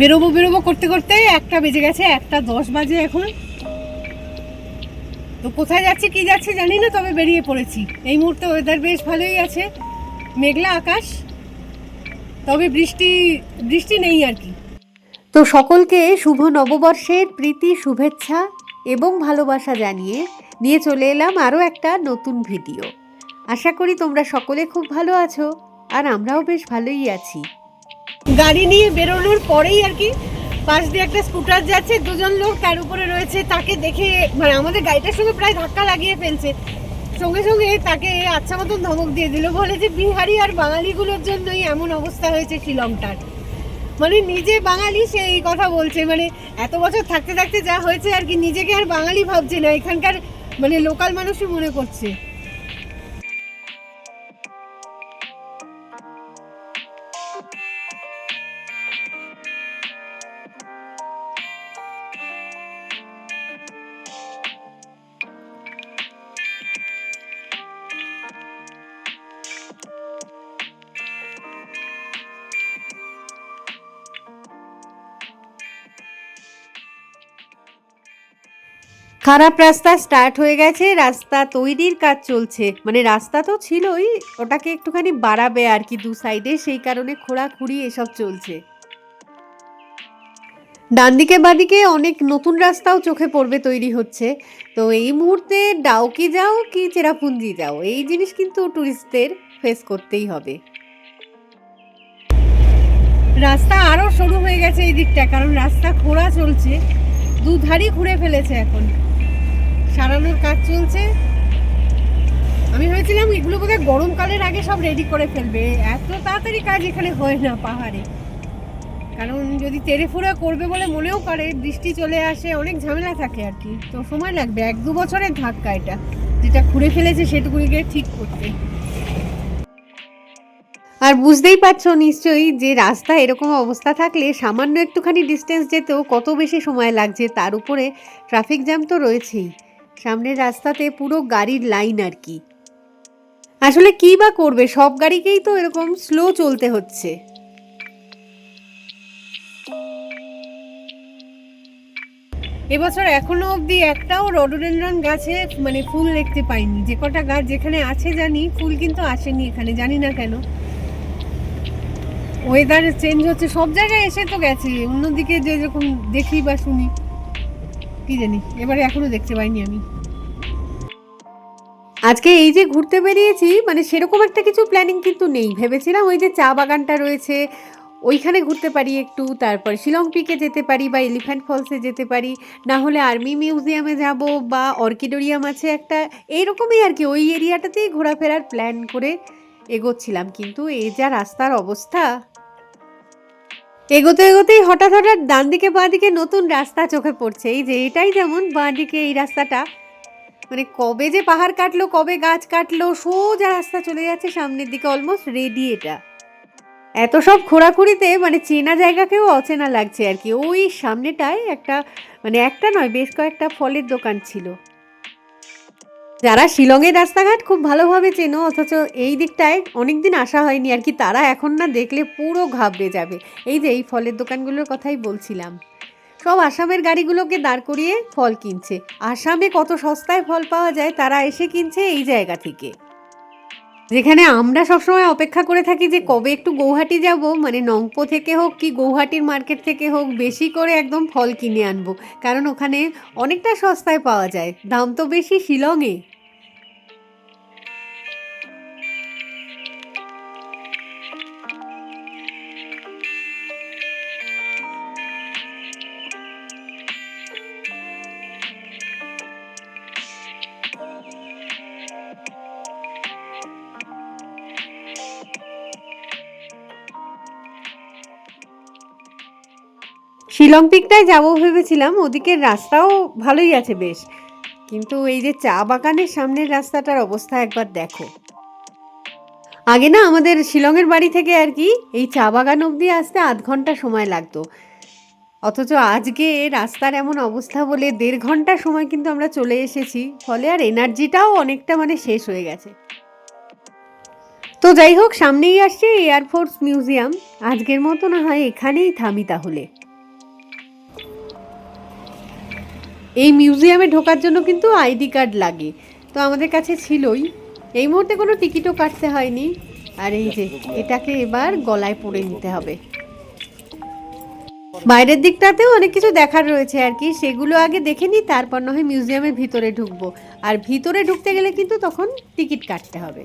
বেরোবো বেরোবো করতে করতে একটা বেজে গেছে, একটা দশ বাজে এখন। তো কোথায় যাচ্ছি, কি যাচ্ছে জানি না, তবে বেরিয়ে পড়েছি। এই মুহূর্তে ওয়েদার বেশ ভালোই আছে। মেঘলা আকাশ, তবে বৃষ্টি বৃষ্টি নেই আর কি। তো সকলকে শুভ নববর্ষের প্রীতি, শুভেচ্ছা এবং ভালোবাসা জানিয়ে নিয়ে চলে এলাম আরও একটা নতুন ভিডিও। আশা করি তোমরা সকলে খুব ভালো আছো, আর আমরাও বেশ ভালোই আছি। গাড়ি নিয়ে বেরোনোর পরেই আর কি পাশ দিয়ে একটা স্কুটার যাচ্ছে, দুজন লোক তার উপরে রয়েছে, তাকে দেখে মানে আমাদের গাড়িটার সঙ্গে প্রায় ধাক্কা লাগিয়ে ফেলছে। সঙ্গে সঙ্গে তাকে আচ্ছা মতন ধমক দিয়ে দিল, বলে যে বিহারি আর বাঙালিগুলোর জন্যই এমন অবস্থা হয়েছে শিলংটার। মানে নিজে বাঙালি সে এই কথা বলছে মানে এত বছর থাকতে থাকতে যা হয়েছে আর কি, নিজেকে আর বাঙালি ভাবছে না, এখানকার মানে লোকাল মানুষই মনে করছে। খারাপ রাস্তা স্টার্ট হয়ে গেছে, রাস্তা তৈরির কাজ চলছে। মানে রাস্তা তো ছিলই, ওটাকে একটুখানি বাড়াবে আর কি দু সাইডে সেই কারণে খোঁড়াখুড়ি এসব চলছে। ডান দিকে বাদিকে অনেক নতুন রাস্তাও চোখে পড়বে তৈরি হচ্ছে। তো এই মুহূর্তে ডাউকি যাও কি চেরাপুঞ্জি যাও, এই জিনিস কিন্তু ট্যুরিস্টদের ফেস করতেই হবে। রাস্তা আরও সরু হয়ে গেছে এই দিকটা, কারণ রাস্তা খোঁড়া চলছে। দুধারই ঘুরে ফেলেছে এখন। সারানোর কাজ চলছে। আমি ভেবেছিলাম এগুলো বোধহয় গরমকালের আগে সব রেডি করে ফেলবে। এত তাড়াতাড়ি কাজ এখানে হয় না পাহাড়ে। কারণ যদি তেরে ফুড়ে করবে বলে মনেও করে, বৃষ্টি চলে আসে, অনেক ঝামেলা থাকে আর কি। তো সময় লাগবে, এক দু বছরের ধাক্কা এটা। যেটা খুঁড়ে ফেলেছে সেটুকুনিকে ঠিক করতে। আর বুঝতেই পারছ নিশ্চয়ই যে রাস্তা এরকম অবস্থা থাকলে সামান্য একটুখানি ডিস্টেন্স যেতেও কত বেশি সময় লাগছে, তার উপরে ট্রাফিক জ্যাম তো রয়েছেই। সামনের রাস্তাতে পুরো গাড়ির লাইন আর কি। আসলে কি বা করবে? সব গাড়িকেই তো এরকম স্লো চলতে হচ্ছে। এবছর এখনও অবধি একটাও রডোডেন্ড্রন গাছে মানে ফুল দেখতে পাইনি। যে কটা গাছ যেখানে আছে জানি, ফুল কিন্তু আসেনি এখানে, জানি না কেন। ওয়েদার চেঞ্জ হচ্ছে, সব জায়গায় এসে তো গেছে। অন্যদিকে যে যেরকম দেখি বা শুনি। কি জানি? এবারে এখনও দেখতে পাইনি আমি। আজকে এই যে ঘুরতে বেরিয়েছি মানে সেরকম একটা কিছু প্ল্যানিং কিন্তু নেই। ভেবেছিলাম ওই যে চা বাগানটা রয়েছে, ওইখানে ঘুরতে পারি একটু, তারপর শিলং পিকে যেতে পারি বা এলিফ্যান্ট ফলসে যেতে পারি। না হলে আর্মি মিউজিয়ামে যাব বা অর্কিডোরিয়াম আছে একটা। এইরকমই আর কি, ওই এরিয়াটাতেই ঘোরাফেরার প্ল্যান করে এগোচ্ছিলাম। কিন্তু এই যা রাস্তার অবস্থা এগোতে এগোতেই হঠাৎ হঠাৎ ডান দিকে, বাঁ দিকে নতুন রাস্তা চোখে পড়ছে। এই যে এটাই যেমন বাঁ দিকে এই রাস্তাটা। মানে কবে যে পাহাড় কাটলো, কবে গাছ কাটলো, সোজা রাস্তা চলে যাচ্ছে সামনের দিকে অলমোস্ট রেডি এটা। এত সব খোঁড়াখুড়িতে মানে চেনা জায়গাকেও অচেনা লাগছে আর কি। ওই সামনেটায় একটা মানে একটা নয়, বেশ কয়েকটা ফলের দোকান ছিল। যারা শিলংয়ের রাস্তাঘাট খুব ভালোভাবে চেনো, অথচ এই দিকটায় অনেকদিন আসা হয়নি, আর কি তারা এখন না দেখলে পুরো ঘাবড়ে যাবে। এই যে এই ফলের দোকানগুলোর কথাই বলছিলাম। সব আসামের গাড়িগুলোকে দাঁড় করিয়ে ফল কিনছে। আসামে কত সস্তায় ফল পাওয়া যায় তারা এসে কিনছে এই জায়গা থেকে। যেখানে আমরা সবসময় অপেক্ষা করে থাকি যে কবে একটু গৌহাটি যাব মানে নংপো থেকে হোক কি গৌহাটির মার্কেট থেকে হোক, বেশি করে একদম ফল কিনে আনব। কারণ ওখানে অনেকটা সস্তায় পাওয়া যায়। দাম তো বেশি শিলংয়ে। শিলং পিকটায় যাব ভেবেছিলাম, ওদিকের রাস্তাও ভালোই আছে বেশ। কিন্তু এই যে চা বাগানের সামনের রাস্তাটার অবস্থা একবার দেখো। আগে না আমাদের শিলংয়ের বাড়ি থেকে আর কি, এই চা বাগান অবধি আসতে আধ ঘণ্টা সময় লাগতো। অথচ আজকে রাস্তার এমন অবস্থা বলে দেড় ঘণ্টা সময় কিন্তু আমরা চলে এসেছি, ফলে আর এনার্জিটাও অনেকটা মানে শেষ হয়ে গেছে। তো যাই হোক, সামনেই আসছে এয়ারফোর্স মিউজিয়াম আজকের মতো না হয় এখানেই থামি তাহলে। এই মিউজিয়ামে ঢোকার জন্য কিন্তু আইডি কার্ড লাগে। তো আমাদের কাছে ছিলই। এই মুহূর্তে কোনো টিকিটও কাটতে হয়নি। আর এই যে, এটাকে এবার গলায় পরে নিতে হবে। বাইরের দিকটাতেও অনেক কিছু দেখার রয়েছে আর কি। সেগুলো আগে দেখে নিই, তারপর না হয় মিউজিয়ামের ভিতরে ঢুকবো। আর ভিতরে ঢুকতে গেলে কিন্তু তখন টিকিট কাটতে হবে।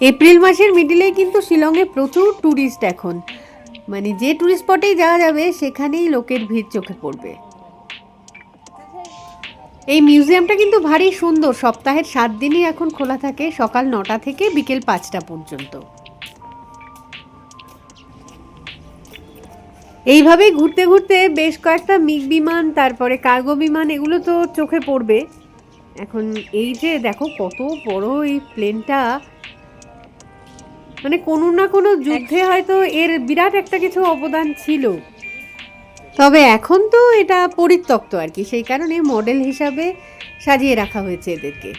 এপ্রিল মাসের মিডিলেই কিন্তু শিলংয়ে প্রচুর ট্যুরিস্ট এখন। মানে যে ট্যুরিস্ট স্পটেই যাওয়া যাবে, সেখানেই লোকের ভিড় চোখে পড়বে। এই মিউজিয়ামটা কিন্তু ভারী সুন্দর। সপ্তাহের সাত দিনই এখন খোলা থাকে সকাল নটা থেকে বিকেল পাঁচটা পর্যন্ত। এইভাবেই ঘুরতে ঘুরতে বেশ কয়েকটা মিগ বিমান তারপরে কার্গো বিমান এগুলো তো চোখে পড়বে। এখন এই যে দেখো কত বড় এই প্লেনটা। মানে কোনো না কোনো যুদ্ধে হয়তো এর বিরাট একটা কিছু অবদান ছিল। তবে এখন তো এটা পরিত্যক্ত আর কি সেই কারণে মডেল হিসাবে সাজিয়ে রাখা হয়েছে এদেরকে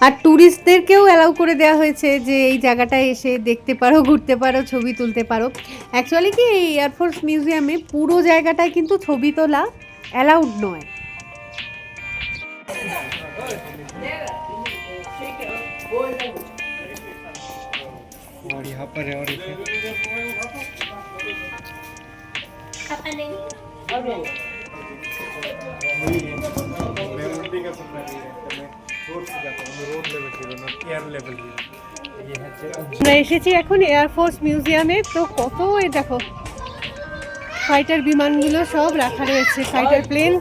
আর ট্যুরিস্টদেরকেও অ্যালাউ করে দেওয়া হয়েছে যে এই জায়গাটায় এসে দেখতে পারো ঘুরতে পারো ছবি তুলতে পারো অ্যাকচুয়ালি কি এই এয়ারফোর্স মিউজিয়ামে পুরো জায়গাটায় কিন্তু ছবি তোলা অ্যালাউড নয় और यहाँ पर है और इसे আমরা এসেছি এখন এয়ারফোর্স মিউজিয়ামে তো কত এ দেখো ফাইটার বিমানগুলো সব রাখা রয়েছে ফাইটার প্লেন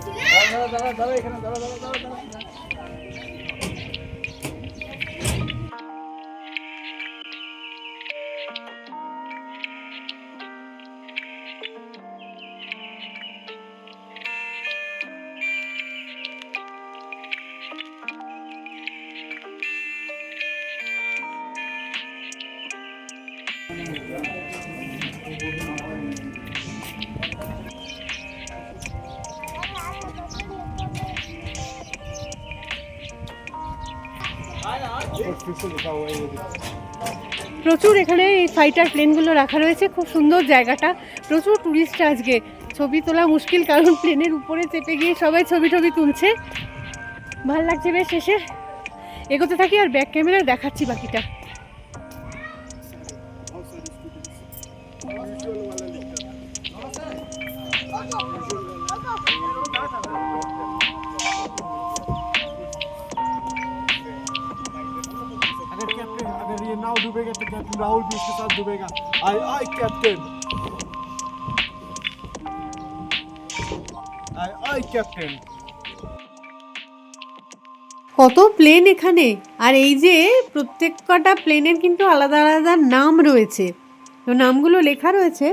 প্রচুর এখানে এই ফাইটার প্লেনগুলো রাখা রয়েছে, খুব সুন্দর জায়গাটা। প্রচুর টুরিস্ট আজকে, ছবি তোলা মুশকিল, কারণ প্লেনের উপরে চেপে গিয়ে সবাই ছবি টবি তুলছে। ভালো লাগছে বেশ শেষে। এগোতে থাকি আর ব্যাক ক্যামেরা দেখাচ্ছি বাকিটা। कैप्टन राहुल भी इसके साथ डूबेगा aye aye captain aye aye captain কত প্লেন এখানে আর এই যে প্রত্যেক কটা প্লেনের কিন্তু আলাদা আলাদা নাম রয়েছে তো নামগুলো লেখা রয়েছে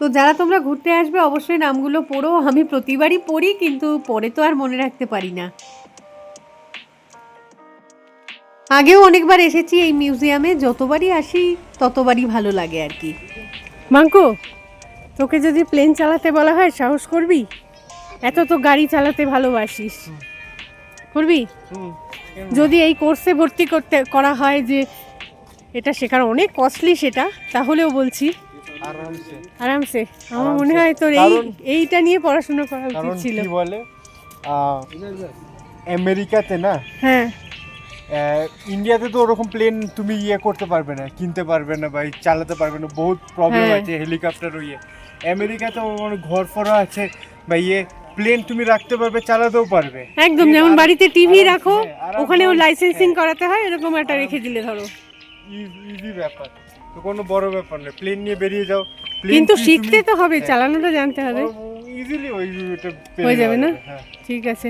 তো যারা তোমরা ঘুরতে আসবে অবশ্যই নামগুলো পড়ো আমি প্রতিবারই পড়ি কিন্তু পরে তো আর মনে রাখতে পারি না আগেও অনেকবার এসেছি এই মিউজিয়ামে যতবারই আসি ততবারই ভালো লাগে আর কি। মাঙ্কো তোকে যদি প্লেন চালাতে বলা হয় সাহস করবি? এত তো গাড়ি চালাতে ভালোবাসিস। করবি? যদি এই কোর্সে ভর্তি করতে করা হয় যে এটা শেখার অনেক কস্টলি সেটা তাহলেও বলছি। আরাম আরামসে। আমার মনে হয় তোর এই এইটা নিয়ে পড়াশোনা করা উচিত ছিল। কি বলে? আমেরিকাতে না হ্যাঁ। ইন্ডিয়াতে তো ওরকম প্লেন তুমি ইয়ে করতে পারবে না কিনতে পারবে না বা চালাতে পারবে না বহুত প্রবলেম হ্যাঁ। আছে হেলিকপ্টার ইয়ে। আমেরিকাতে অনেক ঘর ফর আছে বা ইয়ে প্লেন তুমি রাখতে পারবে চালাতেও পারবে। একদম যেমন বাড়িতে টিভি রাখো ওখানেও লাইসেন্সিং হ্যাঁ, করাতে হয় এরকম একটা রেখে দিলে ধরো। ইজি ব্যাপার। তো কোনো বড় ব্যাপার নয় প্লেন নিয়ে বেরিয়ে যাও। কিন্তু শিখতে তো হবে হ্যাঁ। চালানোটা জানতে হবে। ইজিলি ওই হয়ে যাবে না? ঠিক আছে।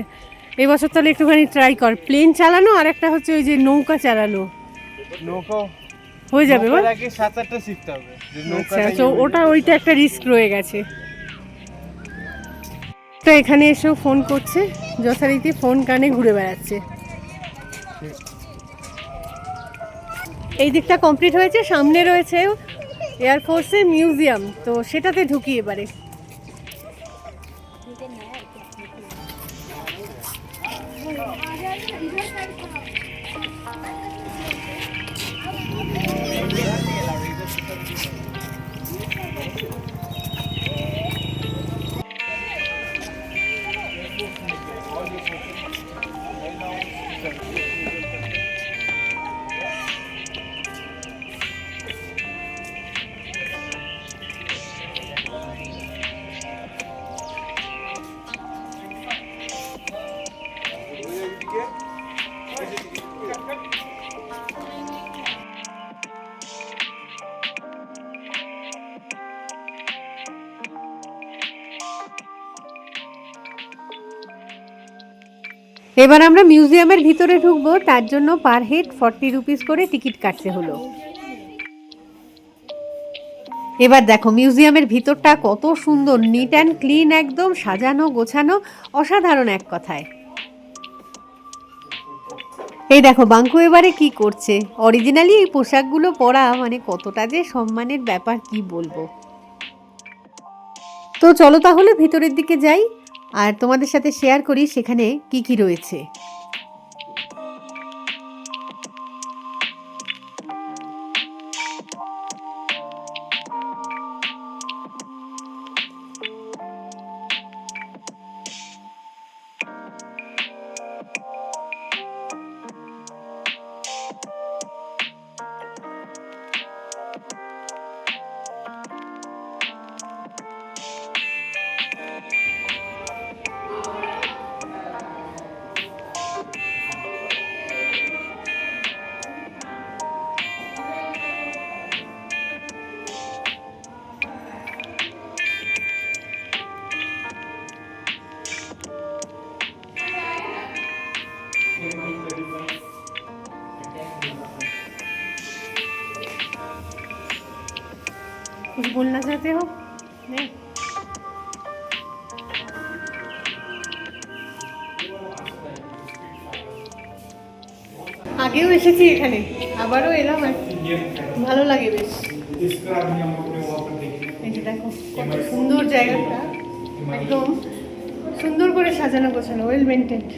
এই বছর তাহলে একটুখানি ট্রাই কর। প্লেন চালানো আর একটা হচ্ছে ওই যে নৌকা চালানো। নৌকা? হয়ে যাবে আচ্ছা তো ওটা ওইটা একটা রিস্ক রয়ে গেছে। তো এখানে এসেও ফোন করছে যথারীতি ফোন কানে ঘুরে বেড়াচ্ছে। এই দিকটা কমপ্লিট হয়েছে সামনে রয়েছে এয়ারফোর্সের মিউজিয়াম তো সেটাতে ঢুকি এবারে। Ich kann nicht এবার আমরা মিউজিয়ামের ভিতরে ঢুকবো, তার জন্য পার হেড ফর্টি রুপিস করে টিকিট কাটতে হলো। এবার দেখো, মিউজিয়ামের ভিতরটা কত সুন্দর নিট অ্যান্ড ক্লিন একদম, সাজানো, গোছানো, অসাধারণ এক কথায়। এই দেখো, বাঙ্কু এবারে কি করছে? অরিজিনালি এই পোশাকগুলো পরা মানে কতটা যে সম্মানের ব্যাপার, কি বলব? তো চলো তাহলে ভিতরের দিকে যাই। আর তোমাদের সাথে শেয়ার করি সেখানে কি কি রয়েছে। গোল্লা সাথে হোক আগেও এসেছি এখানে, আবারও এলাম আর ভালো লাগে বেশ। এই দেখো, কত সুন্দর জায়গাটা, একদম সুন্দর করে সাজানো গোছানো ওয়েল মেনটেন্ড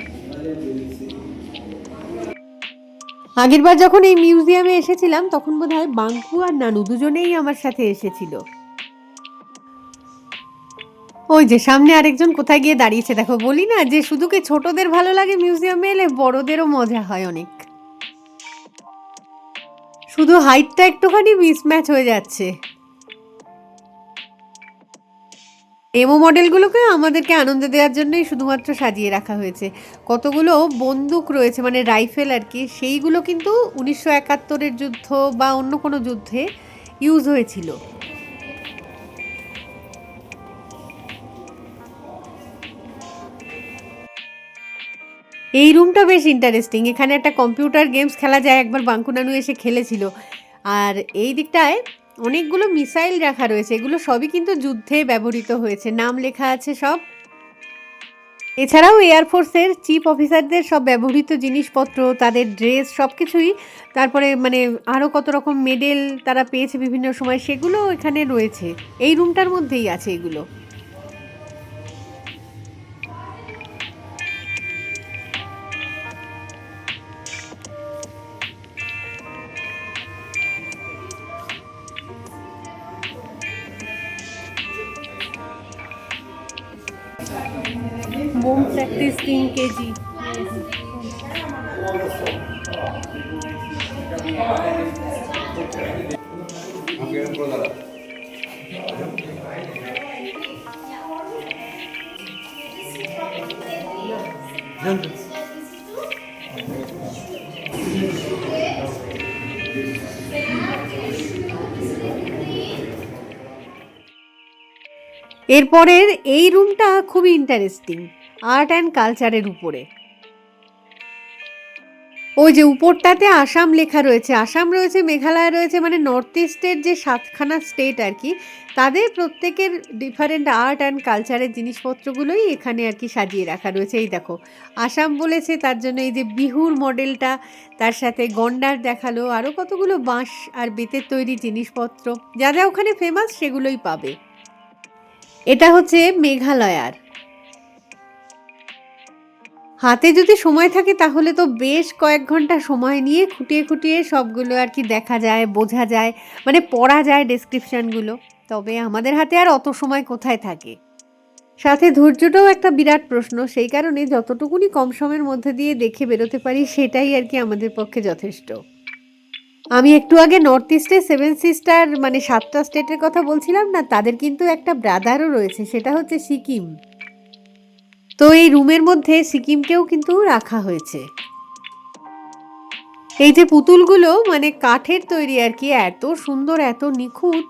আগেরবার যখন এই মিউজিয়ামে এসেছিলাম, তখন বোধ হয় বাঙ্কু আর নানু দুজনেই আমার সাথে এসেছিল। ওই যে সামনে আরেকজন কোথায় গিয়ে দাঁড়িয়েছে, দেখো, বলি না যে শুধু কি ছোটদের ভালো লাগে মিউজিয়ামে এলে বড়দেরও মজা হয় অনেক। শুধু হাইটটা একটুখানি মিসম্যাচ হয়ে যাচ্ছে। এমো মডেলগুলোকে আমাদেরকে আনন্দ দেওয়ার জন্যই শুধুমাত্র সাজিয়ে রাখা হয়েছে। কতগুলো বন্দুক রয়েছে মানে রাইফেল আর কি, সেইগুলো কিন্তু উনিশশো একাত্তরের যুদ্ধ বা অন্য কোনো যুদ্ধে ইউজ হয়েছিল। এই রুমটা বেশ ইন্টারেস্টিং এখানে একটা কম্পিউটার গেমস খেলা যায়, একবার বাঙ্কু নানু এসে খেলেছিল। আর এই দিকটায় অনেকগুলো মিসাইল রাখা রয়েছে, এগুলো সবই কিন্তু যুদ্ধে ব্যবহৃত হয়েছে, নাম লেখা আছে সব। এছাড়াও এয়ারফোর্সের চিফ অফিসারদের সব ব্যবহৃত জিনিসপত্র, তাদের ড্রেস সব কিছুই তারপরে মানে আরও কত রকম মেডেল তারা পেয়েছে বিভিন্ন সময়, সেগুলো এখানে রয়েছে। এই রুমটার মধ্যেই আছে এগুলো। এরপরের এই রুমটা খুবই ইন্টারেস্টিং আর্ট অ্যান্ড কালচারের উপরে। ওই যে উপরটাতে আসাম লেখা রয়েছে, আসাম রয়েছে, মেঘালয় রয়েছে মানে নর্থ ইস্টের যে সাতখানা স্টেট আর কি, তাদের প্রত্যেকের ডিফারেন্ট আর্ট অ্যান্ড কালচারের জিনিসপত্রগুলোই এখানে আর কি সাজিয়ে রাখা রয়েছে। এই দেখো, আসাম বলেছে, তার জন্য এই যে বিহুর মডেলটা তার সাথে গন্ডার দেখাল আরও কতগুলো বাঁশ আর বেতের তৈরি জিনিসপত্র, যা যা ওখানে ফেমাস সেগুলোই পাবে। এটা হচ্ছে মেঘালয়ার। হাতে যদি সময় থাকে তাহলে তো বেশ কয়েক ঘণ্টা সময় নিয়ে খুঁটিয়ে খুঁটিয়ে সবগুলো আর কি দেখা যায়, বোঝা যায় মানে পড়া যায় ডেসক্রিপশনগুলো তবে আমাদের হাতে আর অত সময় কোথায় থাকে? সাথে ধৈর্যটাও একটা বিরাট প্রশ্ন, সেই কারণে যতটুকুনি কম সময়ের মধ্যে দিয়ে দেখে বেরোতে পারি সেটাই আর কি আমাদের পক্ষে যথেষ্ট। আমি একটু আগে নর্থ ইস্টে সেভেন সিস্টার মানে সাতটা স্টেটের কথা বলছিলাম না, তাদের কিন্তু একটা ব্রাদারও রয়েছে, সেটা হচ্ছে সিকিম। তো এই রুমের মধ্যে সিকিমকেও কিন্তু রাখা হয়েছে। এই যে পুতুলগুলো মানে কাঠের তৈরি আর কি, এত সুন্দর, এত নিখুঁত।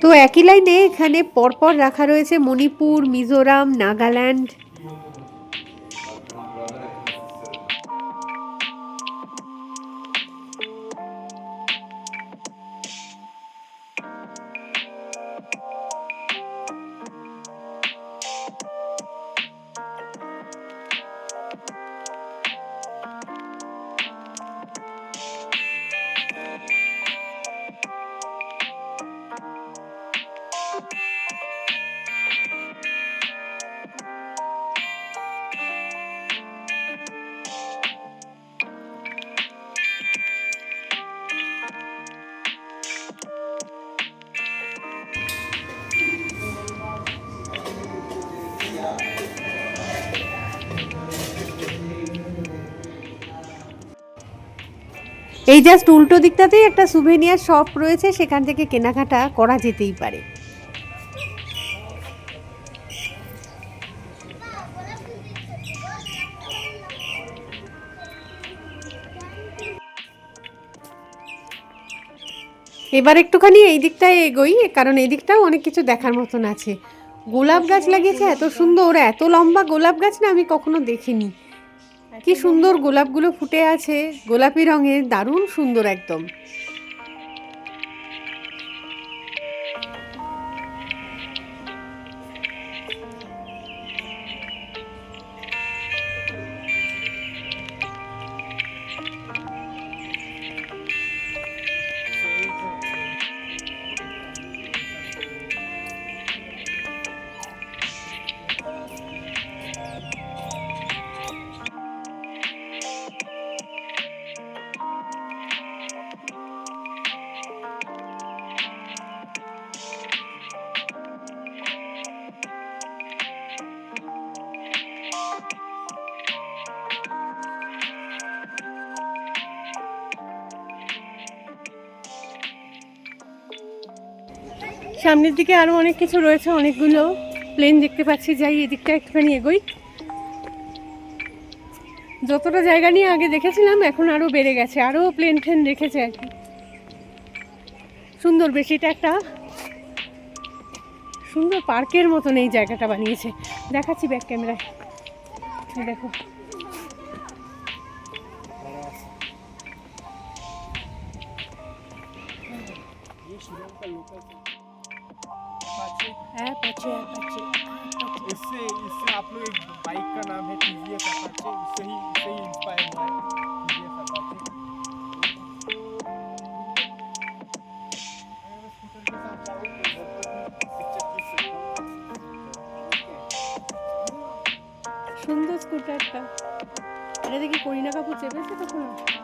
তো একই লাইনে এখানে পরপর রাখা রয়েছে মণিপুর, মিজোরাম, নাগাল্যান্ড। এই জাস্ট উল্টো দিকটাতেই একটা সুভেনিয়ার শপ রয়েছে, সেখান থেকে কেনাকাটা করা যেতেই পারে। এবার একটুখানি এই দিকটায় এগোই, কারণ এই দিকটাও অনেক কিছু দেখার মতন আছে। গোলাপ গাছ লাগিয়েছে, এত সুন্দর, এত লম্বা গোলাপ গাছ না আমি কখনো দেখিনি। কি সুন্দর গোলাপগুলো ফুটে আছে। গোলাপি রঙের দারুণ সুন্দর একদম। সামনের দিকে আরও অনেক কিছু রয়েছে, অনেকগুলো প্লেন দেখতে পাচ্ছি। যাই, এদিকটা একটুখানি এগোই। যতটা জায়গা নিয়ে আগে দেখেছিলাম, এখন আরও বেড়ে গেছে, আরও প্লেন ট্রেন রেখেছে আর কি। সুন্দর বেশ, এটা একটা সুন্দর পার্কের মতন এই জায়গাটা বানিয়েছে। দেখাচ্ছি ব্যাক ক্যামেরায় দেখো। একটা। এটা দেখি করিনা কাপুর চেপেছে তখন।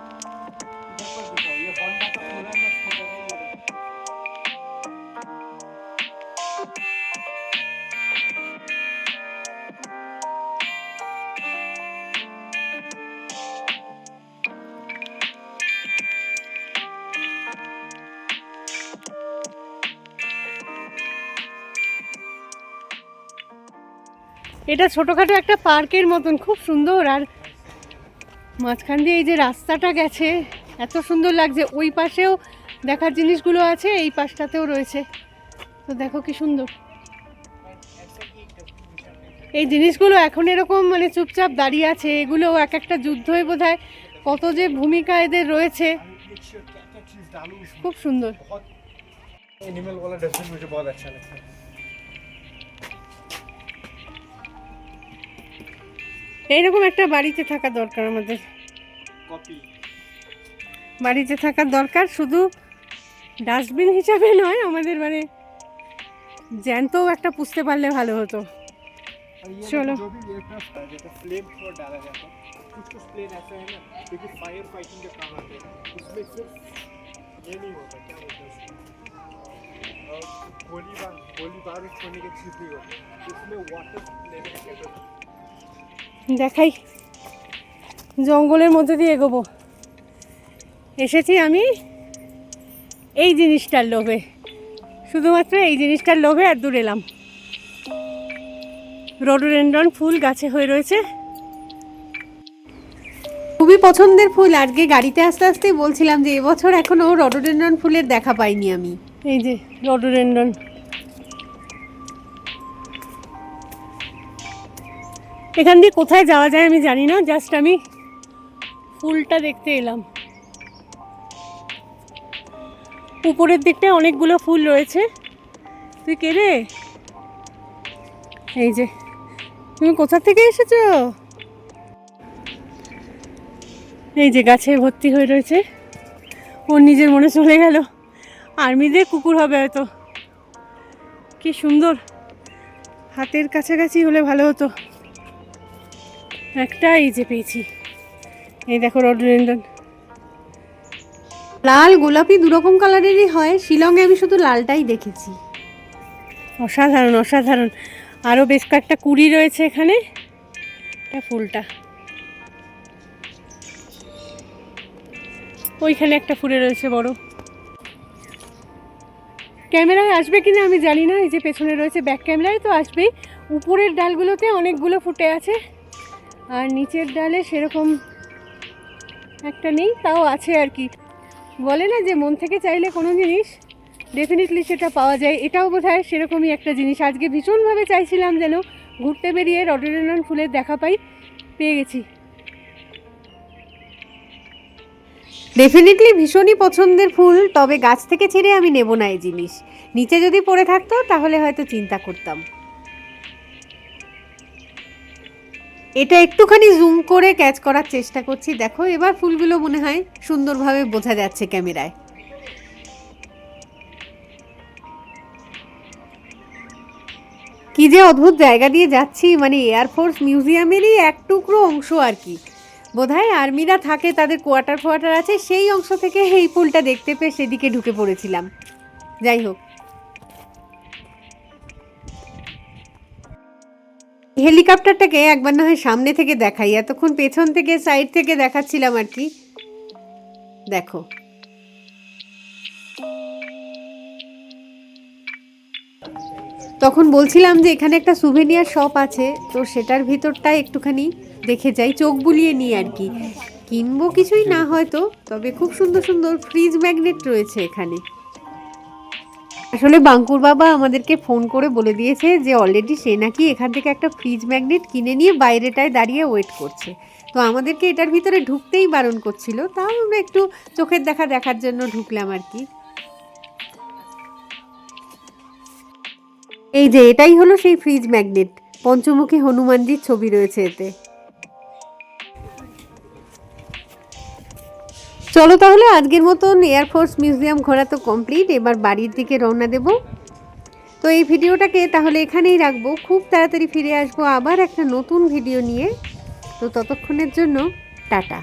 এটা ছোটোখাটো একটা পার্কের মতন খুব সুন্দর আর মাঝখান দিয়ে এই যে রাস্তাটা গেছে এত সুন্দর লাগছে ওই পাশেও দেখার জিনিসগুলো আছে এই পাশটাতেও রয়েছে তো দেখো কি সুন্দর এই জিনিসগুলো এখন এরকম মানে চুপচাপ দাঁড়িয়ে আছে এগুলো এক একটা যুদ্ধই বোধ কত যে ভূমিকা এদের রয়েছে Make sure क्या क्या चीज़ डालूँ उसमें খুব সুন্দর बहुत एनिमल वाला डस्टबिन मुझे बहुत अच्छा लगता है এইরকম একটা বাড়িতে থাকা দরকার আমাদের कॉपी বাড়িতে থাকার দরকার শুধু ডাস্টবিন হিসাবে নয় আমাদের মানে জ্যান্তও একটা পুষতে পারলে ভালো হতো और ये चलो। जो भी एयरक्राफ्ट है जैसे फ्लेम थ्रोअर डाला जाता है कुछ कुछ प्लेन ऐसे हैं ना जो कि फायर फाइटिंग के काम आते हैं उसमें सिर्फ ये नहीं होता क्या बोलते हैं उसको और गोलीबार गोलीबार छोड़ने की चीज़ नहीं होती उसमें वाटर लेने का कैपेसिटी দেখাই। জঙ্গলের মধ্যে দিয়ে এগোবো। এসেছি আমি এই জিনিসটার লোভে। শুধুমাত্র এই জিনিসটার লোভে আর দূর এলাম। রোডোডেন্ড্রন ফুল গাছে হয়ে রয়েছে। খুবই পছন্দের ফুল আজকে গাড়িতে আস্তে আসতেই বলছিলাম যে এবছর এখনও রডোডেন্ড্রন ফুলের দেখা পাইনি আমি। এই যে রোডোডেন্ড্রন এখান দিয়ে কোথায় যাওয়া যায় আমি জানি না জাস্ট আমি ফুলটা দেখতে এলাম। উপরের দিকটায় অনেকগুলো ফুল রয়েছে। তুই কে রে? এই যে, তুমি কোথা থেকে এসেছ? এই যে গাছে ভর্তি হয়ে রয়েছে। ওর নিজের মনে চলে গেল। আর্মিদের কুকুর হবে হয়তো। কি সুন্দর। হাতের কাছাকাছি হলে ভালো হতো। একটা এই যে পেয়েছি। এই দেখো রডোডেন্ড্রন লাল গোলাপি দুরকম কালারেরই হয় শিলংয়ে আমি শুধু লালটাই দেখেছি। অসাধারণ অসাধারণ। আরও বেশ কয়েকটা কুড়ি রয়েছে এখানে। এটা ফুলটা। ওইখানে একটা ফুলে রয়েছে বড়। ক্যামেরায় আসবে কিনা আমি জানি না এই যে পেছনে রয়েছে ব্যাক ক্যামেরায় তো আসবেই। উপরের ডালগুলোতে অনেকগুলো ফুটে আছে। আর নিচের ডালে সেরকম একটা নেই, তাও আছে আর কি। বলে না যে মন থেকে চাইলে কোনো জিনিস ডেফিনেটলি সেটা পাওয়া যায়। এটাও বোধ হয় সেরকমই একটা জিনিস। আজকে ভীষণভাবে চাইছিলাম যেন ঘুরতে বেরিয়ে রডোডেনন ফুলের দেখা পাই, পেয়ে গেছি। ডেফিনেটলি ভীষণই পছন্দের ফুল, তবে গাছ থেকে ছেড়ে আমি নেব না এই জিনিস। নিচে যদি পড়ে থাকতো, তাহলে হয়তো চিন্তা করতাম। এটা একটুখানি জুম করে ক্যাচ করার চেষ্টা করছি। দেখো, এবার ফুলগুলো মনে হয় সুন্দরভাবে বোঝা যাচ্ছে ক্যামেরায়। কি যে অদ্ভুত জায়গা দিয়ে যাচ্ছি মানে এয়ারফোর্স মিউজিয়ামেরই এক টুকরো অংশ আর কি। বোধহয় আর্মিরা থাকে, তাদের কোয়ার্টার ফোয়ার্টার আছে, সেই অংশ থেকে এই পুলটা দেখতে পেয়ে সেদিকে ঢুকে পড়েছিলাম। যাই হোক হেলিকপ্টারটাকে একবার না হয় সামনে থেকে দেখাই। এতক্ষণ পেছন থেকে, সাইড থেকে দেখাচ্ছিলাম আর কি। দেখো। তখন বলছিলাম যে এখানে একটা সুভেনিয়ার শপ আছে, তো সেটার ভিতরটা একটুখানি দেখে যাই, চোখ বুলিয়ে নিই আর কি। কিনবো কিছুই না হয়তো, তবে খুব সুন্দর সুন্দর ফ্রিজ ম্যাগনেট রয়েছে এখানে। আসলে বাঙ্কুর বাবা আমাদেরকে ফোন করে বলে দিয়েছে যে অলরেডি সে নাকি এখান থেকে একটা ফ্রিজ ম্যাগনেট কিনে নিয়ে বাইরেটায় দাঁড়িয়ে ওয়েট করছে। তো আমাদেরকে এটার ভিতরে ঢুকতেই বারণ করছিল। তাও আমরা একটু চোখের দেখা দেখার জন্য ঢুকলাম আর কি। এই যে এটাই হলো সেই ফ্রিজ ম্যাগনেট পঞ্চমুখী হনুমানজির ছবি রয়েছে এতে। চলো তাহলে আজকের মতন এয়ারফোর্স মিউজিয়াম ঘোরা তো কমপ্লিট এবার বাড়ির দিকে রওনা দেব। তো এই ভিডিওটাকে তাহলে এখানেই রাখব। খুব তাড়াতাড়ি ফিরে আসব আবার একটা নতুন ভিডিও নিয়ে। তো ততক্ষণের জন্য টাটা।